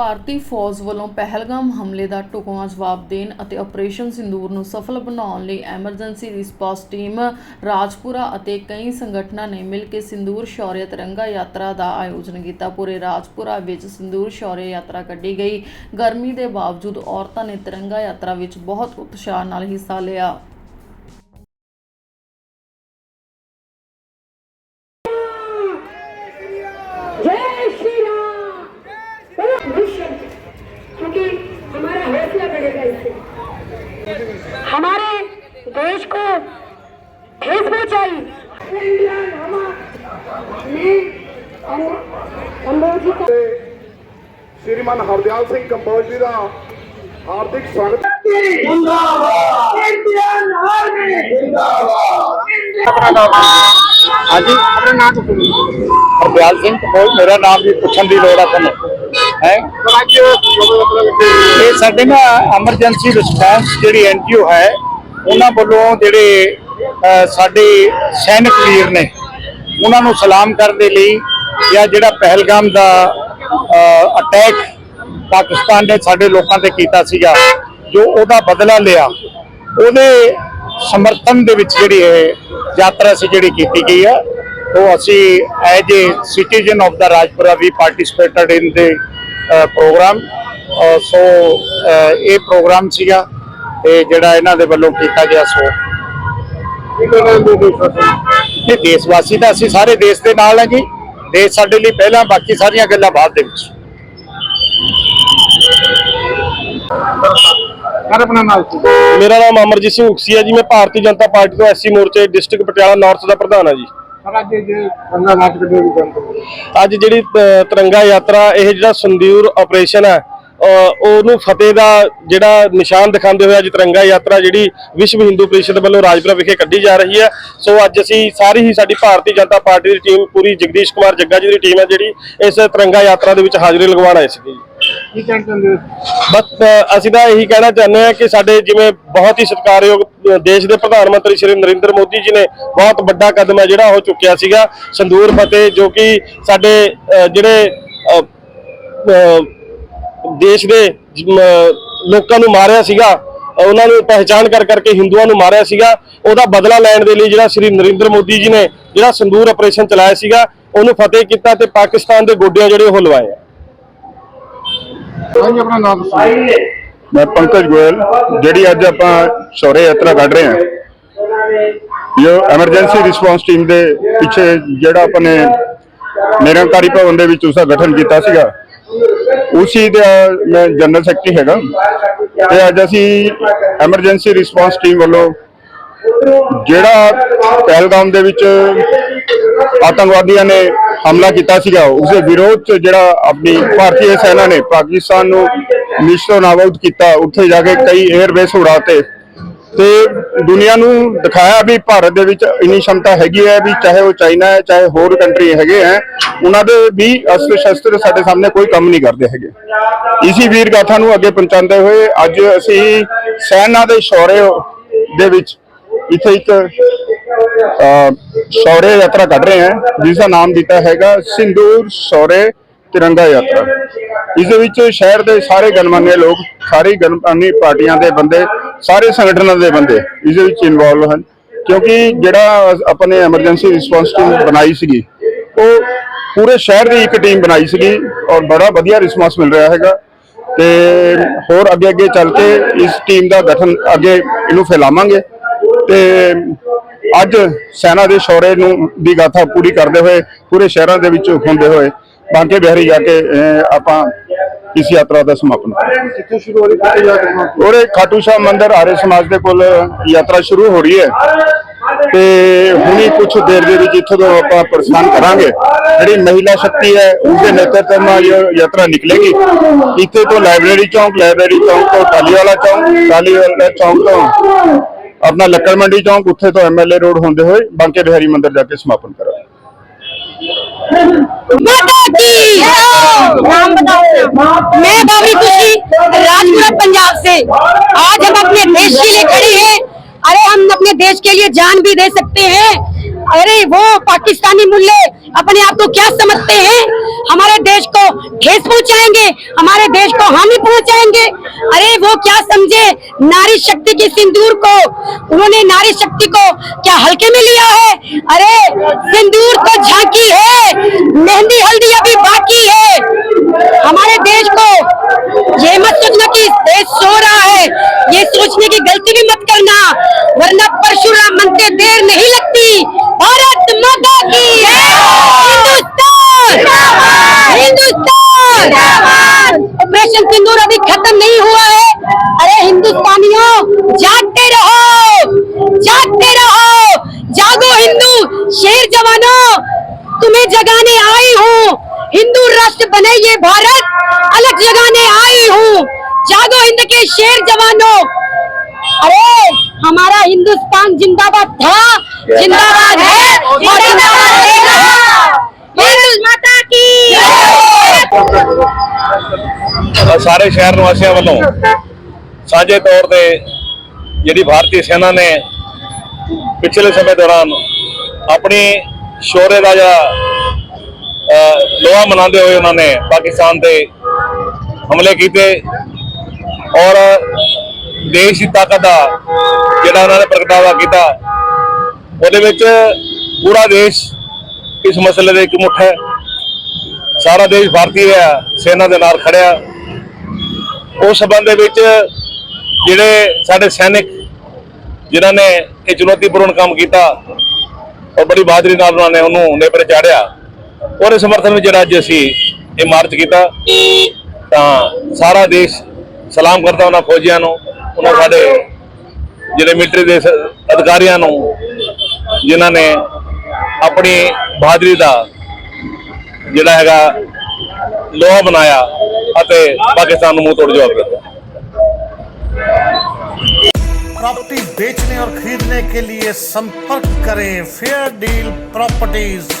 ਭਾਰਤੀ ਫੌਜ ਵੱਲੋਂ ਪਹਿਲਗਾਮ ਹਮਲੇ ਦਾ ਢੁਕਵਾਂ ਜਵਾਬ ਦੇਣ ਅਤੇ ਆਪਰੇਸ਼ਨ ਸਿੰਦੂਰ ਨੂੰ ਸਫਲ ਬਣਾਉਣ ਲਈ ਐਮਰਜੈਂਸੀ ਰਿਸਪਾਂਸ ਟੀਮ ਰਾਜਪੁਰਾ ਅਤੇ ਕਈ ਸੰਗਠਨਾਂ ਨੇ ਮਿਲ ਕੇ ਸਿੰਦੂਰ ਸ਼ੌਰਯ ਤਿਰੰਗਾ ਯਾਤਰਾ ਦਾ ਆਯੋਜਨ ਕੀਤਾ। ਪੂਰੇ ਰਾਜਪੁਰਾ ਵਿੱਚ ਸਿੰਦੂਰ ਸ਼ੌਰਯ ਯਾਤਰਾ ਕੱਢੀ ਗਈ। ਗਰਮੀ ਦੇ ਬਾਵਜੂਦ ਔਰਤਾਂ ਨੇ ਤਿਰੰਗਾ ਯਾਤਰਾ ਵਿੱਚ ਬਹੁਤ ਉਤਸ਼ਾਹ ਨਾਲ ਹਿੱਸਾ ਲਿਆ। देश को ठेस पहुंचाई इंडियन हवा ने अंबोजी का ਸ਼੍ਰੀਮਾਨ ਹਰਦਿਆਲ ਸਿੰਘ ਕੰਬੋਜ ਜੀ ਦਾ ਹਾਰਦਿਕ ਸਵਾਗਤ इंडियन आर्मी ਹਾਂਜੀ ਆਪਣਾ ਨਾਮ ਦੱਸੋ ਹਰਦਿਆਲ ਸਿੰਘ ਕਪੂਰ ਮੇਰਾ ਨਾਮ ਵੀ ਪੁੱਛਣ ਦੀ ਲੋੜ ਆ ਤੁਹਾਨੂੰ ਹੈ ਇਹ ਸਾਡੇ ਨਾ ਐਮਰਜੈਂਸੀ ਰਿਸਪਾਂਸ ਜਿਹੜੀ ਐਨਜੀਓ ਹੈ ਉਹਨਾਂ ਵੱਲੋਂ ਜਿਹੜੇ ਸਾਡੇ ਸੈਨਿਕ ਵੀਰ ਨੇ, ਉਹਨਾਂ ਨੂੰ ਸਲਾਮ ਕਰਨ ਦੇ ਲਈ ਜਾਂ ਜਿਹੜਾ ਪਹਿਲਗਾਮ ਦਾ ਅਟੈਕ ਪਾਕਿਸਤਾਨ ਨੇ ਸਾਡੇ ਲੋਕਾਂ ਤੇ ਕੀਤਾ ਸੀਗਾ, ਜੋ ਉਹਦਾ ਬਦਲਾ ਲਿਆ, ਉਹਦੇ ਸਮਰਥਨ ਦੇ ਵਿੱਚ ਜਿਹੜੀ ਇਹ ਯਾਤਰਾ ਸੀ ਜਿਹੜੀ ਕੀਤੀ ਗਈ ਆ, ਉਹ ਅਸੀਂ ਐਜ ਏ ਸਿਟੀਜ਼ਨ ਆਫ ਦਾ ਰਾਜਪੁਰਾ ਵੀ ਪਾਰਟਿਸਿਪੇਟਡ ਇਨ ਦੇ ਪ੍ਰੋਗਰਾਮ ਸੋ ਇਹ ਪ੍ਰੋਗਰਾਮ ਸੀਗਾ ਤੇ ਜਿਹੜਾ ਇਹਨਾਂ ਦੇ ਵੱਲੋਂ ਕੀਤਾ ਗਿਆ ਸੋ। ਇਹ ਦੇਸ਼ ਵਾਸੀ ਤਾਂ ਅਸੀਂ ਸਾਰੇ ਦੇਸ਼ ਦੇ ਨਾਲ ਹਾਂ ਜੀ। ਦੇਸ਼ ਸਾਡੇ ਲਈ ਪਹਿਲਾਂ ਬਾਕੀ ਸਾਰੀਆਂ ਗੱਲਾਂ ਬਾਅਦ ਦੇ ਵਿੱਚ। ਕਰ ਆਪਣਾ ਨਾਮ ਮੇਰਾ ਨਾਮ ਅਮਰਜੀਤ ਸਿੰਘ ਉਕਸੀ ਹੈ ਜੀ। ਮੈਂ ਭਾਰਤੀ ਜਨਤਾ ਪਾਰਟੀ ਤੋਂ ਐਸਸੀ ਮੋਰਚੇ ਡਿਸਟ੍ਰਿਕਟ ਪਟਿਆਲਾ ਨਾਰਥ ਦਾ ਪ੍ਰਧਾਨ ਹਾਂ ਜੀ। ਅੱਜ ਜਿਹੜੀ ਤਿਰੰਗਾ ਯਾਤਰਾ ਇਹ ਜਿਹੜਾ ਸੰਦੂਰ ਆਪਰੇਸ਼ਨ ਹੈ ਉਹਨੂੰ ਫਤਿਹ ਦਾ ਜਿਹੜਾ ਨਿਸ਼ਾਨ ਦਿਖਾਉਂਦੇ ਹੋਏ ਅੱਜ ਤਿਰੰਗਾ ਯਾਤਰਾ ਜਿਹੜੀ ਵਿਸ਼ਵ ਹਿੰਦੂ ਪ੍ਰੀਸ਼ਦ ਵੱਲੋਂ ਰਾਜਪੁਰਾ ਵਿਖੇ ਕੱਢੀ ਜਾ ਰਹੀ ਹੈ। ਸੋ ਅੱਜ ਅਸੀਂ ਸਾਰੀ ਹੀ ਸਾਡੀ ਭਾਰਤੀ ਜਨਤਾ ਪਾਰਟੀ ਦੀ ਟੀਮ ਪੂਰੀ ਜਗਦੀਸ਼ ਕੁਮਾਰ ਜੱਗਾ ਜੀ ਦੀ ਟੀਮ ਹੈ ਜਿਹੜੀ ਇਸ ਤਿਰੰਗਾ ਯਾਤਰਾ ਦੇ ਵਿੱਚ ਹਾਜ਼ਰੀ ਲਗਵਾਉਣ ਆਏ ਸੀਗੇ ਜੀ। ਕੀ ਕਹਿਣਾ ਚਾਹੁੰਦੇ ਬਸ ਅਸੀਂ ਤਾਂ ਇਹੀ ਕਹਿਣਾ ਚਾਹੁੰਦੇ ਹਾਂ ਕਿ ਸਾਡੇ ਜਿਵੇਂ ਬਹੁਤ ਹੀ ਸਤਿਕਾਰਯੋਗ ਦੇਸ਼ ਦੇ ਪ੍ਰਧਾਨ ਮੰਤਰੀ ਸ਼੍ਰੀ ਨਰਿੰਦਰ ਮੋਦੀ ਜੀ ਨੇ ਬਹੁਤ ਵੱਡਾ ਕਦਮ ਹੈ ਜਿਹੜਾ ਉਹ ਚੁੱਕਿਆ ਸੀਗਾ। ਸੰਦੂਰ ਫਤਿਹ ਜੋ ਕਿ ਸਾਡੇ ਜਿਹੜੇ ਦੇਸ਼ ਦੇ ਜ- ਲੋਕਾਂ ਨੂੰ ਮਾਰਿਆ ਸੀਗਾ। ਉਹਨਾਂ ਨੂੰ ਪਹਿਚਾਨ ਕਰ ਕਰਕੇ ਹਿੰਦੂਆਂ ਨੂੰ ਮਾਰਿਆ ਸੀਗਾ। ਉਹਦਾ ਬਦਲਾ ਲੈਣ ਦੇ ਲਈ ਜਿਹੜਾ ਸ਼੍ਰੀ ਨਰਿੰਦਰ ਮੋਦੀ ਜੀ ਨੇ ਜਿਹੜਾ ਸੰਦੂਰ ਆਪਰੇਸ਼ਨ ਚਲਾਇਆ ਸੀਗਾ ਉਹਨੂੰ ਫਤਿਹ ਕੀਤਾ ਤੇ ਪਾਕਿਸਤਾਨ ਦੇ ਗੋਡਿਆਂ ਜਿਹੜੇ ਉਹ ਲਵਾਏ ਆ। ਹਾਂਜੀ ਆਪਣਾ ਨਾਮ ਦੱਸੋ। ਮੈਂ ਪੰਕਜ ਗੋਇਲ ਜਿਹੜੀ ਅੱਜ ਆਪਾਂ ਸ਼ੌਰਯ ਯਾਤਰਾ ਕੱਢ ਰਹੇ ਹਾਂ। ਇਹ ਐਮਰਜੈਂਸੀ ਰਿਸਪੌਂਸ ਟੀਮ ਦੇ ਪਿੱਛੇ ਜਿਹੜਾ ਆਪਾਂ ਨੇ ਨਿਰੰਕਾਰੀ ਭਵਨ ਦੇ ਵਿੱਚ ਉਸ ਦਾ ਗਠਨ ਕੀਤਾ ਸੀਗਾ। ਉਸੀ ਦਾ, ਮੈਂ ਜਨਰਲ ਸੈਕਟਰੀ ਹੈਗਾ। ਤੇ ਅੱਜ ਅਸੀਂ ਐਮਰਜੈਂਸੀ ਰਿਸਪੌਂਸ ਟੀਮ ਵੱਲੋਂ ਜਿਹੜਾ ਪਹਿਲਗਾਮ ਦੇ ਵਿੱਚ ਆਤੰਕਵਾਦੀਆਂ ਨੇ ਹਮਲਾ ਕੀਤਾ ਸੀਗਾ ਉਸ ਦੇ ਵਿਰੋਧ ਚ ਜਿਹੜਾ ਆਪਣੀ ਭਾਰਤੀ ਸੈਨਾ ਨੇ ਪਾਕਿਸਤਾਨ ਨੂੰ ਨਿਸ਼ਤੋ ਨਾਬੂਦ ਕੀਤਾ, ਉੱਥੇ ਜਾ ਕੇ ਕਈ 에ਅਰਬੇਸ ਉਡਾਤੇ ਤੇ ਦੁਨੀਆ ਨੂੰ ਦਿਖਾਇਆ ਵੀ ਭਾਰਤ ਦੇ ਵਿੱਚ ਇੰਨੀ ਸ਼ਮਤਾ ਹੈਗੀ ਹੈ ਵੀ ਚਾਹੇ ਉਹ ਚਾਈਨਾ ਹੈ ਚਾਹੇ ਹੋਰ ਕੰਟਰੀ ਹੈਗੇ ਹੈ ਉਹਨਾਂ ਦੇ ਵੀ ਅਸਤਰ ਸ਼ਸਤਰ ਸਾਡੇ ਸਾਹਮਣੇ ਕੋਈ ਕੰਮ ਨਹੀਂ ਕਰਦੇ ਹੈਗੇ। ਇਸੀ ਵੀਰ ਗਾਥਾ ਨੂੰ ਅੱਗੇ ਪਹੁੰਚਾਉਂਦੇ ਹੋਏ ਅੱਜ ਅਸੀਂ ਸੈਨਾ ਦੇ ਸ਼ੌਰਯ ਦੇ ਵਿੱਚ ਇੱਥੇ ਇੱਕ ਅ, ਯਾਤਰਾ ਕੱਢ ਰਹੇ ਹਾਂ ਜਿਸ ਦਾ ਨਾਮ ਦਿੱਤਾ ਹੈਗਾ ਸਿੰਦੂਰ ਸ਼ੌਰਯ ਤਿਰੰਗਾ ਯਾਤਰਾ। ਇਸ ਦੇ ਵਿੱਚ ਸ਼ਹਿਰ ਦੇ ਸਾਰੇ ਗਣਮਾਨਿਆ ਲੋਕ ਸਾਰੀ ਗਣਮਾਨੀ ਪਾਰਟੀਆਂ ਦੇ ਬੰਦੇ ਸਾਰੇ ਸੰਗਠਨਾਂ ਦੇ ਬੰਦੇ ਇਸ ਵਿੱਚ ਇਨਵੋਲਵ ਹਨ। ਕਿਉਂਕਿ ਜਿਹੜਾ ਆਪਾਂ ਨੇ ਐਮਰਜੈਂਸੀ ਰਿਸਪੌਂਸ ਟੀਮ ਬਣਾਈ ਸੀਗੀ, ਉਹ ਪੂਰੇ ਸ਼ਹਿਰ ਦੀ ਇੱਕ ਟੀਮ ਬਣਾਈ ਸੀਗੀ ਔਰ ਬੜਾ ਵਧੀਆ ਰਿਸਪੌਂਸ ਮਿਲ ਰਿਹਾ ਹੈਗਾ। ਤੇ ਹੋਰ ਅੱਗੇ ਅੱਗੇ ਚੱਲ ਕੇ ਇਸ ਟੀਮ ਦਾ ਗਠਨ ਅੱਗੇ ਇਹਨੂੰ ਫੈਲਾਵਾਂਗੇ। ਤੇ ਅੱਜ ਸੈਨਾ ਦੇ ਸ਼ੌਰੇ ਨੂੰ ਦੀ ਗਾਥਾ ਪੂਰੀ ਕਰਦੇ ਹੋਏ, ਪੂਰੇ ਸ਼ਹਿਰਾਂ ਦੇ ਵਿੱਚ ਹੁੰਦੇ ਹੋਏ ਬਾਂਕੇ ਬਿਹਾਰੀ ਜਾ ਕੇ ਆਪਾਂ ਇਸ ਯਾਤਰਾ ਦਾ ਸਮਾਪਨ ਕਿੱਥੋਂ ਖਾਟੂ ਸਾਹਿਬ ਮੰਦਰ ਆਰੇ ਸਮਾਜ ਦੇ ਕੋਲ ਯਾਤਰਾ ਸ਼ੁਰੂ ਹੋ ਰਹੀ ਹੈ ਤੇ ਹੁਣੀ ਕੁਝ ਦੇਰ ਦੇ ਵਿੱਚ ਇੱਥੋਂ ਤੋਂ ਆਪਾਂ ਪ੍ਰਸਥਾਨ ਕਰਾਂਗੇ। ਜਿਹੜੀ ਮਹਿਲਾ ਸ਼ਕਤੀ ਹੈ ਉਹਦੇ ਨੇਤਰਤਵ ਨਾਲ ਯਾਤਰਾ ਨਿਕਲੇਗੀ। ਇੱਥੇ ਤੋਂ ਲਾਇਬ੍ਰੇਰੀ ਚੌਂਕ ਲਾਇਬ੍ਰੇਰੀ ਚੌਂਕ ਤੋਂ ਟਾਲੀਵਾਲਾ ਚੌਂਕ ਟਾਲੀਵਾਲਾ ਚੌਂਕ ਤੋਂ ਆਪਣਾ ਲੱਕੜ ਮੰਡੀ ਚੌਂਕ ਉੱਥੇ ਤੋਂ ਐਮਐਲਏ ਰੋਡ ਹੁੰਦੇ ਹੋਏ ਬਾਂਕੇ ਬਿਹਾਰੀ ਮੰਦਿਰ ਜਾ ਕੇ ਸਮਾਪਨ ਕਰਾਂਗੇ। मैं बाबरी खुशी राजपुरा पंजाब से। आज हम अपने देश के लिए खड़े हैं। अरे, हम अपने देश के लिए जान भी दे सकते हैं। अरे, वो पाकिस्तानी मूल्य अपने आप को क्या समझते हैं? हमारे देश को ठेस पहुंचाएँगे, हमारे देश को हानि पहुंचाएँगे। अरे, वो क्या समझे? नारी शक्ति की सिंदूर को, उन्होंने नारी शक्ति को क्या हल्के में लिया है अरे सिंदूर तो झांकी है मेहंदी हल्दी अभी बाकी है हमारे देश को ये मत सोचना कि देश सो रहा है। ये सोचने की गलती भी मत करना, वरना परशुराम मनते देर नहीं लगती। भारत माता की हिंदुस्तान! हिंदुस्तान! ऑपरेशन सिंदूर अभी खत्म नहीं हुआ है। अरे हिंदुस्तानियों, जागते रहो। जागते रहो। जागो हिंदू, शेर जवानों, तुम्हें जगाने आई हूँ। हिंदू राष्ट्र बने ये भारत, अलग जगाने आई हूँ। जागो हिंद के शेर जवानों अरे हमारा हिंदुस्तान जिंदाबाद था जिंदाबाद है और जिंदाबाद रहेगा हिंदू माता की ਸਾਰੇ ਸ਼ਹਿਰ ਨਿਵਾਸੀਆਂ ਵੱਲੋਂ ਸਾਂਝੇ ਤੌਰ ਤੇ ਜਿਹੜੀ ਭਾਰਤੀ ਸੈਨਾ ਨੇ ਪਿਛਲੇ ਸਮੇਂ ਦੌਰਾਨ ਆਪਣੀ ਸ਼ੌਰਯ ਦਾ ਜਿਹੜਾ ਅਹ, ਲੋਹਾ ਮਨਾਉਂਦੇ ਹੋਏ ਉਹਨਾਂ ਨੇ ਪਾਕਿਸਤਾਨ ਤੇ ਹਮਲੇ ਕੀਤੇ ਔਰ ਦੇਸ਼ ਦੀ ਤਾਕਤ ਦਾ ਜਿਹੜਾ ਉਹਨਾਂ ਨੇ ਪ੍ਰਗਟਾਵਾ ਕੀਤਾ, ਉਹਦੇ ਵਿੱਚ ਪੂਰਾ ਦੇਸ਼ ਇਸ ਮਸਲੇ ਦੇ ਇੱਕ ਮੁੱਠ ਹੈ। ਸਾਰਾ ਦੇਸ਼ ਭਾਰਤੀ ਰਿਹਾ, ਸੈਨਾ ਦੇ ਨਾਲ ਖੜਿਆ। ਉਸ ਸੰਬੰਧ ਦੇ ਵਿੱਚ ਜਿਹੜੇ ਸਾਡੇ ਸੈਨਿਕ, ਜਿਨ੍ਹਾਂ ਨੇ ਇਹ ਚੁਣੌਤੀਪੂਰਨ ਕੰਮ ਕੀਤਾ, ਔਰ ਬੜੀ ਬਹਾਦਰੀ ਨਾਲ ਉਹਨਾਂ ਨੇ ਉਹਨੂੰ ਨੇਪਰੇ ਚਾੜਿਆ, ਉਹਦੇ ਸਮਰਥਨ ਵਿੱਚ ਜਿਹੜਾ ਅੱਜ ਅਸੀਂ ਇਹ ਮਾਰਚ ਕੀਤਾ, ਤਾਂ ਸਾਰਾ ਦੇਸ਼ ਸਲਾਮ ਕਰਦਾ ਉਹਨਾਂ ਫੌਜੀਆਂ ਨੂੰ ਉਹਨਾਂ ਸਾਡੇ ਜਿਹੜੇ ਮਿਲਟਰੀ ਦੇ ਸ- ਅਧਿਕਾਰੀਆਂ ਨੂੰ ਜਿਨ੍ਹਾਂ ਨੇ ਆਪਣੀ ਬਹਾਦਰੀ ਦਾ ਜਿਹੜਾ ਹੈਗਾ ਲੋਹਾ ਬਣਾਇਆ ਅਤੇ ਪਾਕਿਸਤਾਨ ਨੂੰ ਮੂੰਹ ਤੋੜ ਜਵਾਬ ਦਿੱਤਾ प्रॉपर्टी बेचने और खरीदने के लिए संपर्क करें फेयर डील प्रॉपर्टीज